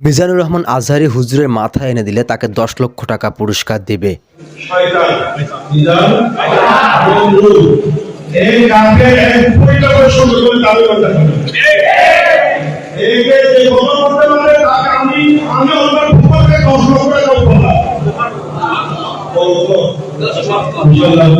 মিজানুর রহমান আজহারি হুজুরের মাথা এনে দিলে তাকে দশ লক্ষ টাকা পুরস্কার দেবে।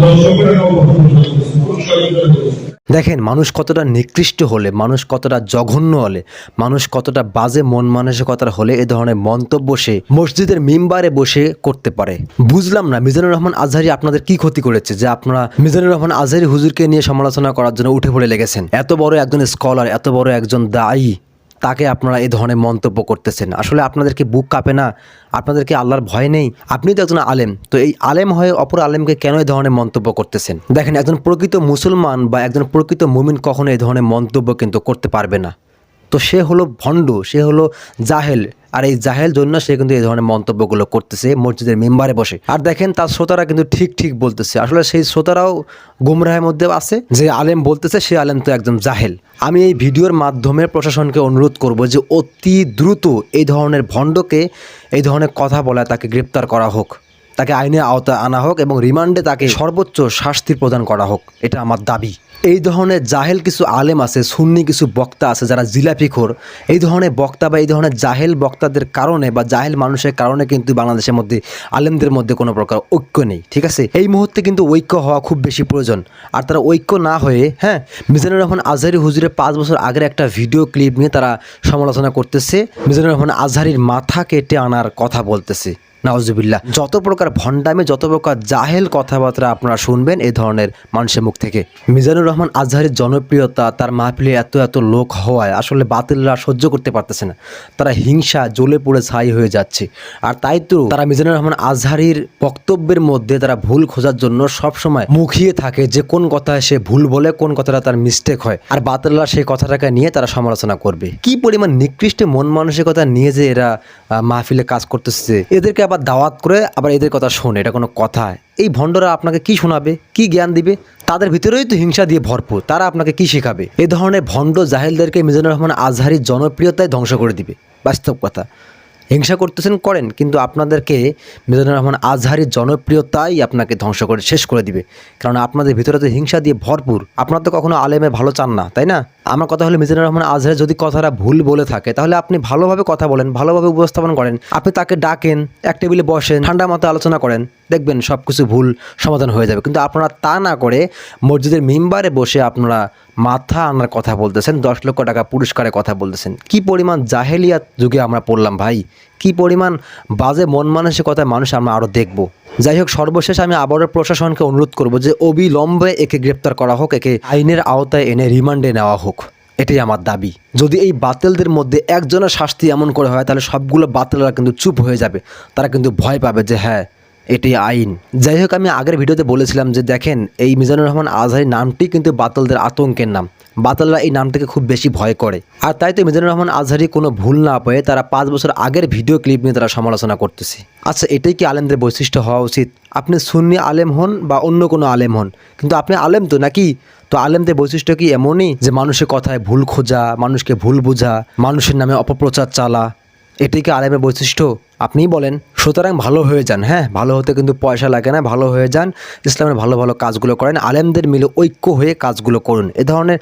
দশ লক্ষ টাকা দেখেন, মানুষ কতটা নিকৃষ্ট হলে, মানুষ কতটা জঘন্য হলে, মানুষ কতটা বাজে মন মানসিকতার হলে এ ধরনের মন্তব্য সে মসজিদের মিম্বারে বসে করতে পারে। বুঝলাম না, মিজানুর রহমান আজহারি আপনাদের কি ক্ষতি করেছে যে আপনারা মিজানুর রহমান আজহারি হুজুরকে নিয়ে সমালোচনা করার জন্য উঠে পড়ে লেগেছেন? এত বড় একজন স্কলার এত বড় একজন দায়ী তাকে আপনারা এই ধরনের মন্তব্য করতেছেন। আসলে আপনাদেরকে বুক কাঁপে না? আপনাদেরকে আল্লাহর ভয় নেই? আপনি তো একজন আলেম। তো এই আলেম হয়ে অপর আলেমকে কেন এই ধরনের মন্তব্য করতেছেন? দেখেন, একজন প্রকৃত মুসলমান বা একজন প্রকৃত মুমিন কখনো এই ধরনের মন্তব্য কিন্তু করতে পারবে না। তো সে হলো ভণ্ড, সে হলো জাহেল। আর এই জাহেল জন্য সে কিন্তু এই ধরনের মন্তব্যগুলো করতেছে, মসজিদের মেম্বারে বসে। আর দেখেন তার শ্রোতারা কিন্তু ঠিক ঠিক বলতেছে। আসলে সেই শ্রোতারাও গুমরাহের মধ্যে আছে। যে আলেম বলতেছে, সে আলেম তো একদম জাহেল। আমি এই ভিডিওর মাধ্যমে প্রশাসনকে অনুরোধ করব যে অতি দ্রুত এই ধরনের ভণ্ডকে, এই ধরনের কথা বলা তাকে গ্রেপ্তার করা হোক। তাকে আইনের আওতায় আনা হোক এবং রিমান্ডে তাকে সর্বোচ্চ শাস্তি প্রদান করা হোক, এটা আমার দাবি। এই ধরনের জাহেল কিছু আলেম আছে, সুন্নি কিছু বক্তা আছে যারা জিলাপিখোর এই ধরনের বক্তা বা এই ধরনের জাহেল বক্তাদের কারণে বা জাহেল মানুষের কারণে কিন্তু বাংলাদেশের মধ্যে, আলেমদের মধ্যে কোনো প্রকার ঐক্য নেই, ঠিক আছে? এই মুহূর্তে কিন্তু ঐক্য হওয়া খুব বেশি প্রয়োজন। আর তারা ঐক্য না হয়ে হ্যাঁ মিজানুর রহমান আজহারি হুজুরের পাঁচ বছর আগের একটা ভিডিও ক্লিপ নিয়ে তারা সমালোচনা করতেছে। মিজানুর রহমান আজহারির মাথা কেটে আনার কথা বলতেছে। নাওজুবিল্লাহ যত প্রকার ভণ্ডামে, যত প্রকার জাহেল কথাবার্তা আপনারা শুনবেন এ ধরনের মানুষের মুখ থেকে। মিজানুর রহমান আজহারের জনপ্রিয়তা, তার মাহফিলে এত এত লোক হওয়ায় আসলে বাতিলরা সহ্য করতে পারতেছে না। তারা হিংসা, জ্বলে পড়ে ছাই হয়ে যাচ্ছে। আর তাই তো তারা মিজানুর রহমান আজহারির বক্তব্যের মধ্যে তারা ভুল খোঁজার জন্য সবসময় মুখিয়ে থাকে যে কোন কথায় সে ভুল বলে, কোন কথাটা তার মিস্টেক হয়। আর বাতিলরা সেই কথাটাকে নিয়ে তারা সমালোচনা করবে। কি পরিমাণ নিকৃষ্ট মন মানসিকতা নিয়ে যে এরা মাহফিলে কাজ করতেছে। এদেরকে আবার দাওয়াত করে আবার এদের কথা শোনে, এটা কোনো কথা। এই ভণ্ডরা আপনাকে কি শোনাবে? কি জ্ঞান দিবে? তাদের ভিতরেই তো হিংসা দিয়ে ভরপুর। তারা আপনাকে কি শেখাবে? এ ধরনের ভণ্ড জাহেলদেরকে মিজানুর রহমান আজহারির জনপ্রিয়তায় ধ্বংস করে দিবে। বাস্তব কথা। হিংসা করতেছেন, করেন, কিন্তু আপনাদেরকে মিজানুর রহমান আজহারির জনপ্রিয়তাই আপনাকে ধ্বংস করে, শেষ করে দিবে। কারণ আপনাদের ভিতরে তো হিংসা দিয়ে ভরপুর। আপনার তো কখনো আলেমে ভালো চান না, তাই না? আমার কথা হলো মিজানুর রহমান আজহার যদি কথাটা ভুল বলে থাকে, তাহলে আপনি ভালোভাবে কথা বলেন, ভালোভাবে উপস্থাপন করেন। আপনি তাকে ডাকেন, এক টেবিলে বসেন, ঠান্ডা মাথায় আলোচনা করেন, দেখবেন সব কিছু ভুল সমাধান হয়ে যাবে। কিন্তু আপনারা তা না করে মসজিদের মেম্বারে বসে আপনারা মাথা আনার কথা বলতেছেন, দশ লক্ষ টাকা পুরস্কারের কথা বলতেছেন। কি পরিমাণ জাহেলিয়াত যুগে আমরা পড়লাম ভাই? কি পরিমাণ বাজে মন মানসিকতায় মানুষ আমরা আরও দেখব? যাই হোক সর্বশেষ আমি আবারও প্রশাসনকে অনুরোধ করব যে অবিলম্বে একে গ্রেপ্তার করা হোক, একে আইনের আওতায় এনে রিমান্ডে নেওয়া হোক। এটাই আমার দাবি। যদি এই বাতিলদের মধ্যে একজনের শাস্তি এমন করে হয়, তাহলে সবগুলো বাতিলরা কিন্তু চুপ হয়ে যাবে। তারা কিন্তু ভয় পাবে যে হ্যাঁ এটি আইন। যাই হোক আমি আগের ভিডিওতে বলেছিলাম যে, দেখেন, এই মিজানুর রহমান আজহারি নামটি কিন্তু বাতলদের আতঙ্কের নাম। বাতলরা এই নামটাকে খুব বেশি ভয় করে। আর তাই তো মিজানুর রহমান আজহারি কোনো ভুল না পেয়ে তারা পাঁচ বছর আগের ভিডিও ক্লিপ নিয়ে তারা সমালোচনা করতেছে। আচ্ছা এটাই কি আলেমদের বৈশিষ্ট্য হওয়া উচিত? আপনি সুন্নি আলেম হন বা অন্য কোনো আলেম হন, কিন্তু আপনি আলেম তো নাকি? তো আলেমদের বৈশিষ্ট্য কি এমনই যে মানুষের কথায় ভুল খোঁজা, মানুষকে ভুল বোঝা, মানুষের নামে অপপ্রচার চালা? এটাই কি আলেমের বৈশিষ্ট্য? আপনিই বলেন, সুতরাং ভালো হয়ে যান হ্যাঁ? ভালো হতে কিন্তু পয়সা লাগে না, ভালো হয়ে যান, ইসলামের ভালো ভালো কাজগুলো করেন, আলেমদের মিলে ঐক্য হয়ে কাজগুলো করুন। এ ধরনের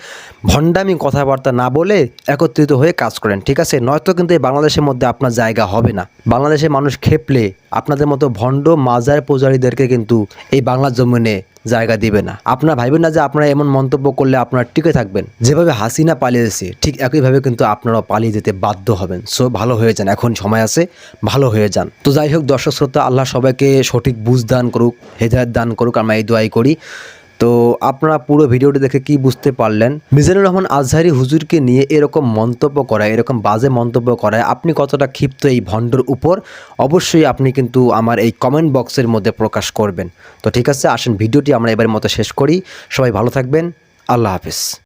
ভণ্ডামি কথাবার্তা না বলে একত্রিত হয়ে কাজ করেন, ঠিক আছে? নয়তো কিন্তু এই বাংলাদেশের মধ্যে আপনার জায়গা হবে না। বাংলাদেশের মানুষ খেপলে আপনাদের মতো ভণ্ড, মাজার পূজারীদেরকে কিন্তু এই বাংলার জমিনে জায়গা দিবে না। আপনারা ভাইবেন না যে আপনারা এমন মন্তব্য করলে আপনারা টিকে থাকবেন। যেভাবে হাসিনা পালিয়েছে, ঠিক একইভাবে কিন্তু আপনারাও পালিয়ে যেতে বাধ্য হবেন। সো ভালো হয়ে যান, এখন সময় আছে ভালো হয়ে যান। তো যাই হোক, দর্শক শ্রোতা, আল্লাহ সবাইকে সঠিক বুঝ দান করুক, হেদায়ত দান করুক, আমরা এই দোয়াই করি। তো আপনারা পুরো ভিডিওটি দেখে কি বুঝতে পারলেন? মিজানুর রহমান আজহারি হুজুরকে নিয়ে এরকম মন্তব্য করায়, এরকম বাজে মন্তব্য করায়, আপনি কতটা ক্ষিপ্ত এই ভণ্ডর উপর? অবশ্যই আপনি কিন্তু আমার এই কমেন্ট বক্সের মধ্যে প্রকাশ করবেন। তো ঠিক আছে, আসেন, ভিডিওটি আমরা এবার মতো শেষ করি। সবাই ভালো থাকবেন। আল্লাহ হাফিজ।